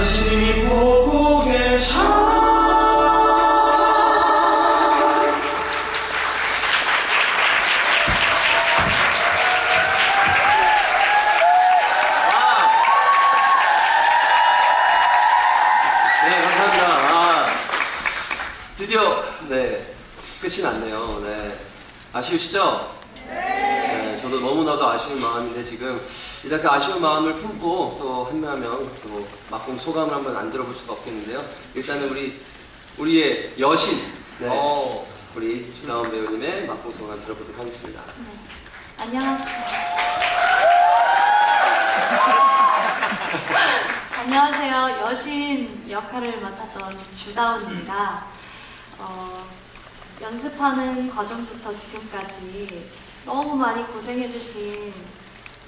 예수님이 보고 계셔. 네, 아, 드디어 네, 끝이 났네요. 네. 아쉬우시죠? 너무나도 아쉬운 마음인데 지금 일단 그 아쉬운 마음을 품고 또 한 명 한 명 또 막공 소감을 한번 안 들어볼 수가 없겠는데요. 일단은 우리 우리의 여신, 네. 어. 우리 주다운 배우님의 막공 소감 들어보도록 하겠습니다. 네. 안녕. 안녕하세요. 여신 역할을 맡았던 주다운입니다. 어, 연습하는 과정부터 지금까지 너무 많이 고생해주신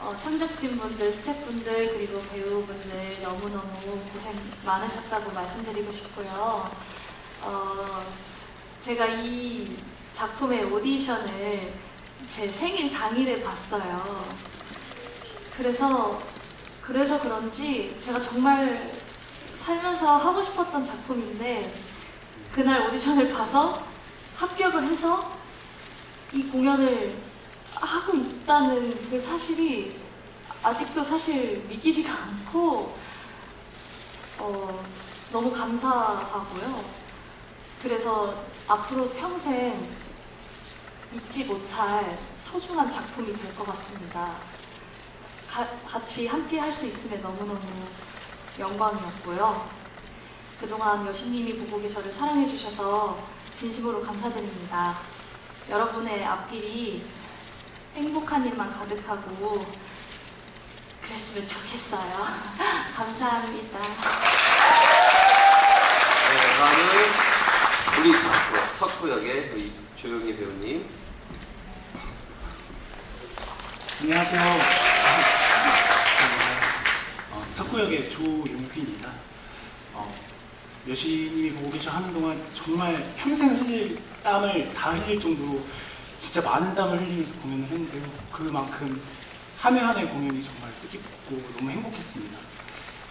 어, 창작진분들, 스태프분들, 그리고 배우분들 너무너무 고생 많으셨다고 말씀드리고 싶고요. 어, 제가 이 작품의 오디션을 제 생일 당일에 봤어요. 그래서 그래서 그런지 제가 정말 살면서 하고 싶었던 작품인데 그날 오디션을 봐서 합격을 해서 이 공연을 하고 있다는 그 사실이 아직도 사실 믿기지가 않고 어, 너무 감사하고요. 그래서 앞으로 평생 잊지 못할 소중한 작품이 될 것 같습니다. 가- 같이 함께 할 수 있음에 너무너무 영광이었고요. 그동안 여신님이 보고 저를 사랑해주셔서 진심으로 감사드립니다. 여러분의 앞길이 행복한 일만 가득하고 그랬으면 좋겠어요. 감사합니다. 네, 다음은 우리 네, 석호 역의 우리 조용희 배우님. 안녕하세요. 어, 석구역의 조용필입니다. 어, 여신님이 보고 계셔 하는 동안 정말 평생 흘릴 땀을 다 흘릴 정도로 진짜 많은 땀을 흘리면서 공연을 했는데요. 그만큼 한 해 한 해 공연이 정말 뜻깊고 너무 행복했습니다.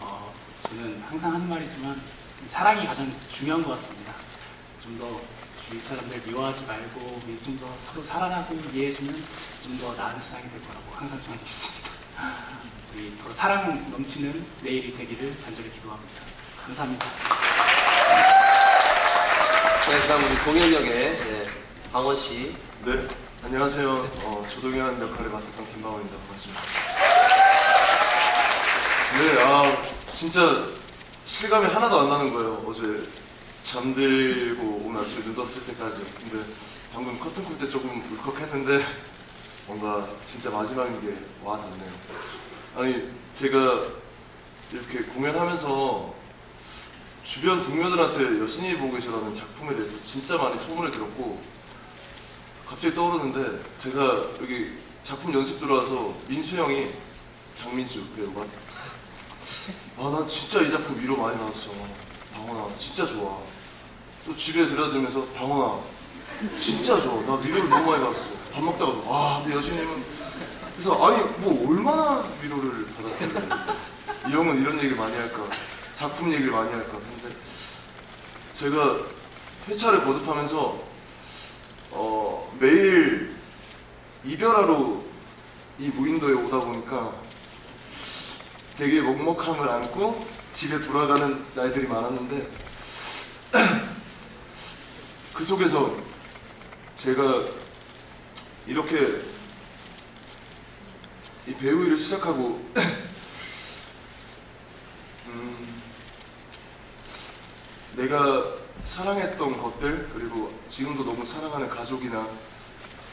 어, 저는 항상 하는 말이지만 사랑이 가장 중요한 것 같습니다. 좀 더 주위 사람들 미워하지 말고 좀 더 서로 사랑하고 이해해주면 좀 더 나은 세상이 될 거라고 항상 저는 믿습니다. 우리 더 사랑 넘치는 내일이 되기를 간절히 기도합니다. 감사합니다. 네, 그다음 우리 공연 역의 네, 방원 씨. 네, 안녕하세요. 어, 조동현 역할을 맡았던 김방원입니다. 반갑습니다. 네, 아 진짜 실감이 하나도 안 나는 거예요. 어제 잠들고 오늘 아침에 눈 떴을 때까지. 근데 방금 커튼 콜 때 조금 울컥했는데 뭔가 진짜 마지막인 게 와닿네요. 아니 제가 이렇게 공연하면서 주변 동료들한테 여신이 보고 계시라는 작품에 대해서 진짜 많이 소문을 들었고 갑자기 떠오르는데 제가 여기 작품 연습 들어와서 민수 형이 장민수 배우가 아난 진짜 이 작품 위로 많이 나왔어. 방원아 진짜 좋아. 또 집에 데려다주면서 방원아 진짜 좋아. 나 위로를 너무 많이 받았어. 밥 먹다가도 와 근데 여신님은 그래서 아니 뭐 얼마나 위로를 받았길래 이 형은 이런 얘기를 많이 할까? 작품 얘기를 많이 할까? 근데 제가 회차를 거듭하면서 어, 매일 이별하러 이 무인도에 오다 보니까 되게 먹먹함을 안고 집에 돌아가는 날들이 많았는데 그 속에서 제가 이렇게 이 배우 일을 시작하고 음, 내가 사랑했던 것들 그리고 지금도 너무 사랑하는 가족이나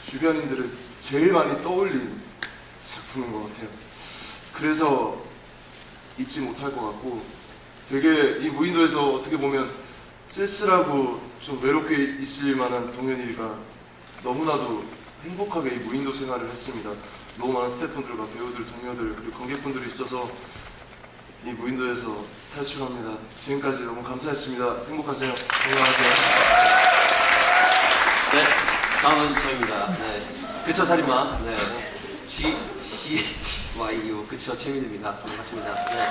주변인들을 제일 많이 떠올린 작품인 것 같아요. 그래서 잊지 못할 것 같고 되게 이 무인도에서 어떻게 보면 쓸쓸하고 좀 외롭게 있을 만한 동현이가 너무나도 행복하게 이 무인도 생활을 했습니다. 너무 많은 스태프분들과 배우들, 동료들 그리고 관객분들이 있어서 이 무인도에서 탈출합니다. 지금까지 너무 감사했습니다. 행복하세요. 건강하세요. 네, 다음은 저입니다. 네, 그쵸 살인마. 네, G C H Y U 그쵸 최민입니다. 반갑습니다. 네.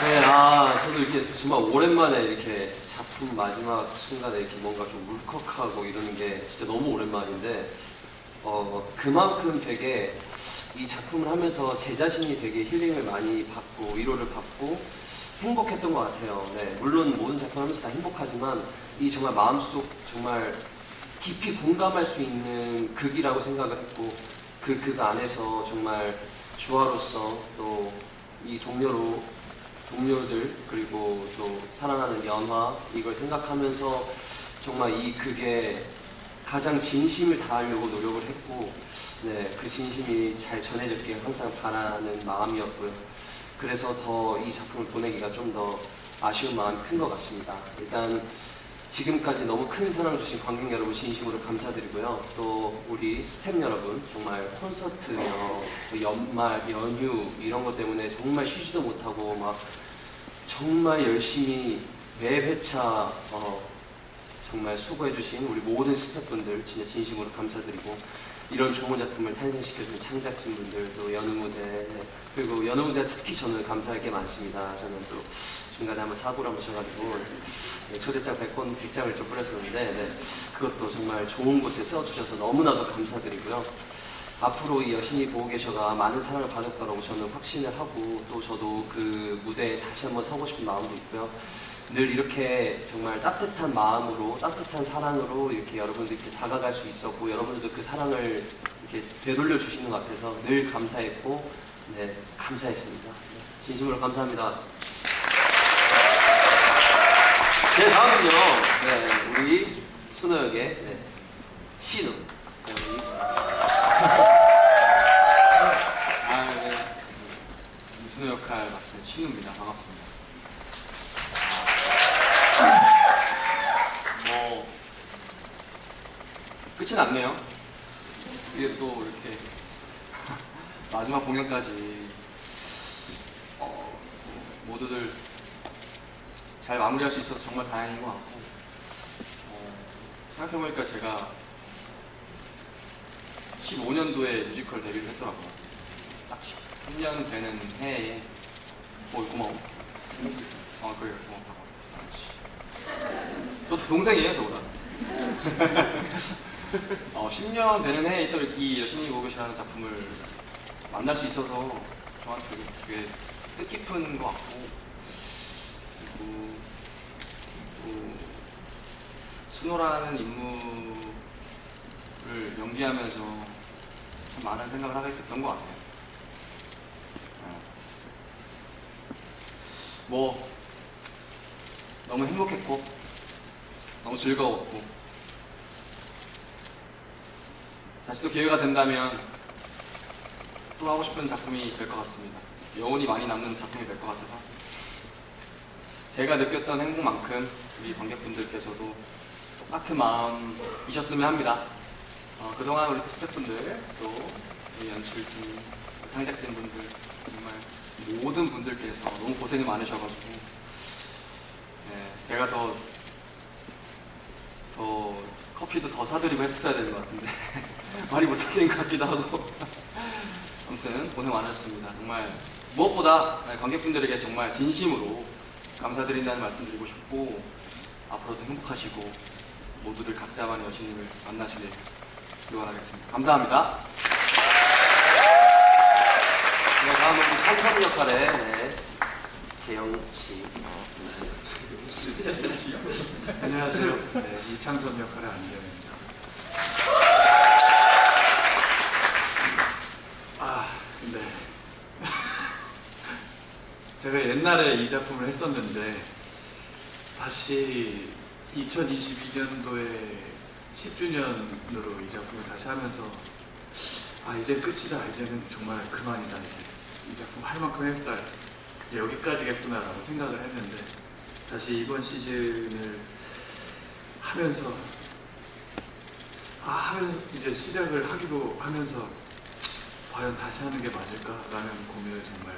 네, 아 저도 이렇게 정말 오랜만에 이렇게 작품 마지막 순간에 이렇게 뭔가 좀 울컥하고 이러는 게 진짜 너무 오랜만인데 어 그만큼 되게 이 작품을 하면서 제 자신이 되게 힐링을 많이 받고 위로를 받고 행복했던 것 같아요. 네, 물론 모든 작품 하면서 다 행복하지만 이 정말 마음속 정말 깊이 공감할 수 있는 극이라고 생각을 했고 그 극 안에서 정말 주화로서 또 이 동료로 동료들 그리고 또 사랑하는 연화 이걸 생각하면서 정말 이 극에 가장 진심을 다하려고 노력을 했고 네, 그 진심이 잘 전해졌길 항상 바라는 마음이었고요. 그래서 더 이 작품을 보내기가 좀 더 아쉬운 마음이 큰 것 같습니다. 일단 지금까지 너무 큰 사랑을 주신 관객 여러분 진심으로 감사드리고요. 또 우리 스태프 여러분 정말 콘서트며 또 연말 연휴 이런 것 때문에 정말 쉬지도 못하고 막 정말 열심히 매 회차 어, 정말 수고해주신 우리 모든 스태프분들 진짜 진심으로 감사드리고 이런 좋은 작품을 탄생시켜준 창작진분들 또 연우 무대 네. 그리고 연우 무대 특히 저는 감사할 게 많습니다. 저는 또 중간에 한번 사고를 한번 쳐가지고 네, 초대장 100권 100장을 좀 뿌렸었는데 네, 그것도 정말 좋은 곳에 써주셔서 너무나도 감사드리고요. 앞으로 이 여신이 보고 계셔가 많은 사랑을 받을 거라고 저는 확신을 하고 또 저도 그 무대에 다시 한번 서고 싶은 마음도 있고요. 늘 이렇게 정말 따뜻한 마음으로 따뜻한 사랑으로 이렇게 여러분들께 다가갈 수 있었고 여러분들도 그 사랑을 이렇게 되돌려 주시는 것 같아서 늘 감사했고 네 감사했습니다. 네, 진심으로 감사합니다. 네 다음은요 네 우리 순호 역의 네, 신우 네, 아, 네. 무슨 역할 맡은 신우입니다. 반갑습니다. 뭐 끝이 났네요. 이게 또 이렇게 마지막 공연까지 어, 모두들 잘 마무리할 수 있어서 정말 다행인 것 같고 어, 생각해보니까 제가 15년도에 뮤지컬 데뷔를 했더라고요. 딱 10년 되는 해에 오 고마워. 아 그래 고맙다고. 저도 동생이에요 저보다. 어, 10년 되는 해에 또 이 여신이 보고시라는 작품을 만날 수 있어서 저한테 되게, 되게 뜻깊은 것 같고 그리고 또 순호라는 인물을 연기하면서 참 많은 생각을 하게 됐던 것 같아요. 어. 뭐 너무 행복했고 너무 즐거웠고 다시 또 기회가 된다면 또 하고 싶은 작품이 될 것 같습니다. 여운이 많이 남는 작품이 될 것 같아서 제가 느꼈던 행복만큼 우리 관객분들께서도 똑같은 마음이셨으면 합니다. 어, 그동안 우리 또 스태프분들 또 우리 연출진, 또 창작진 분들 정말 모든 분들께서 너무 고생이 많으셔가지고 네, 제가 더, 더 커피도 더 사드리고 했어야 되는 것 같은데 많이 못 사드린 것 같기도 하고 아무튼 고생 많으셨습니다. 정말 무엇보다 관객분들에게 정말 진심으로 감사드린다는 말씀 드리고 싶고 앞으로도 행복하시고 모두들 각자만의 여신님을 만나시길 기원하겠습니다. 감사합니다. 네, 다음은 찬성 역할의 네, 재영 씨. 안녕하세요. 네, 이창섭 역할의 안재현입니다. 아, 네. 제가 옛날에 이 작품을 했었는데 다시 2022년도에 10주년으로 이 작품을 다시 하면서 아 이제 끝이다. 이제는 정말 그만이다. 이제 이 작품 할 만큼 했다. 이제 여기까지겠구나라고 생각을 했는데 다시 이번 시즌을 하면서 아 하면 이제 시작을 하기로 하면서 과연 다시 하는 게 맞을까라는 고민을 정말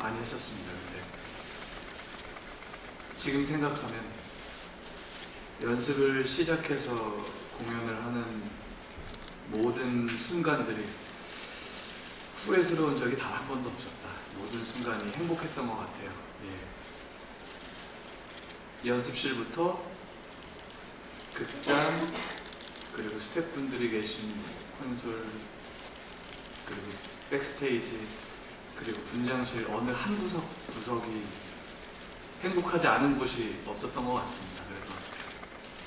많이 했었습니다. 근데 지금 생각하면 연습을 시작해서 공연을 하는 모든 순간들이 후회스러운 적이 단 한 번도 없었다. 모든 순간이 행복했던 것 같아요. 예. 연습실부터 극장 그리고 스태프분들이 계신 콘솔 그리고 백스테이지 그리고 분장실 어느 한 구석 구석이 행복하지 않은 곳이 없었던 것 같습니다. 그래서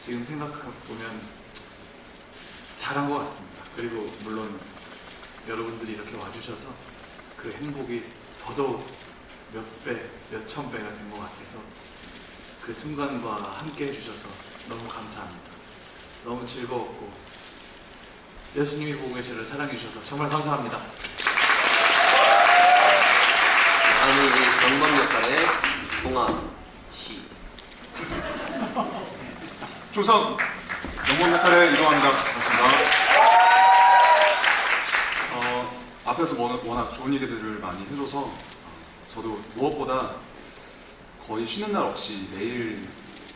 지금 생각해보면 잘한 것 같습니다. 그리고 물론 여러분들이 이렇게 와주셔서 그 행복이 더더욱 몇 배, 몇 천 배가 된 것 같아서 그 순간과 함께 해주셔서 너무 감사합니다. 너무 즐거웠고 여신님이 보고 계시를 사랑해주셔서 정말 감사합니다. 다음은 우리 경범 역할의 동아 씨. 조선 영문 역할에 이동합니다. 반갑습니다. 앞에서 워낙, 좋은 얘기들을 많이 해줘서 어, 저도 무엇보다 거의 쉬는 날 없이 매일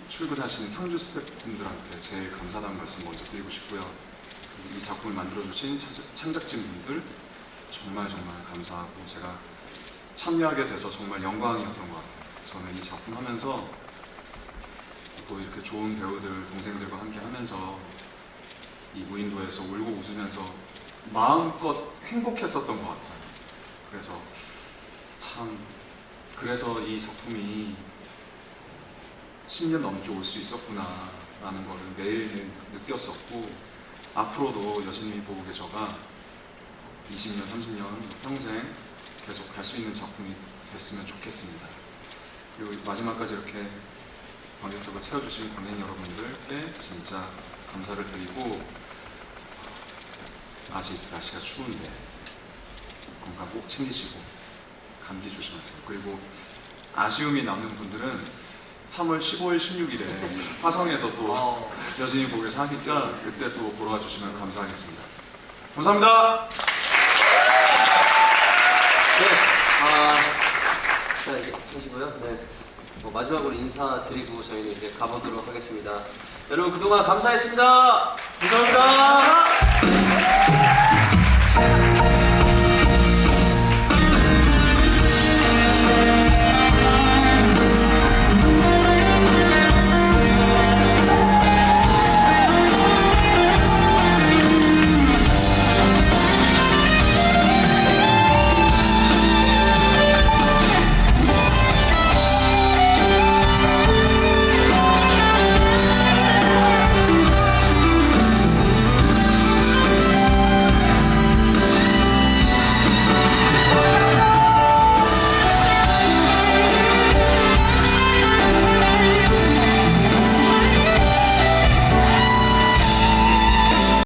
출근하시는 상주 스태프분들한테 제일 감사하다는 말씀 먼저 드리고 싶고요. 이 작품을 만들어주신 창작, 창작 진분들 정말 정말 감사하고 제가 참여하게 돼서 정말 영광이었던 것 같아요. 저는 이 작품 하면서 또 이렇게 좋은 배우들 동생들과 함께 하면서 이 무인도에서 울고 웃으면서 마음껏 행복했었던 것 같아요. 그래서 참 그래서 이 작품이 10년 넘게 올 수 있었구나라는 거를 매일 느꼈었고 앞으로도 여신님이 보고 계셔가 20년, 30년 평생 계속 갈 수 있는 작품이 됐으면 좋겠습니다. 그리고 마지막까지 이렇게 관객석을 채워주신 관객 여러분들께 진짜 감사를 드리고 아직 날씨가 추운데 건강 꼭 챙기시고 감기 조심하세요. 그리고 아쉬움이 남는 분들은 3월 15일, 16일에 화성에서 또 어, 여진이 보게서 하니까 그때 또 보러 와주시면 감사하겠습니다. 감사합니다. 네. 아, 자 이제 하시고요. 네. 뭐 마지막으로 인사드리고 저희는 이제 가보도록 하겠습니다. 여러분 그동안 감사했습니다. 감사합니다.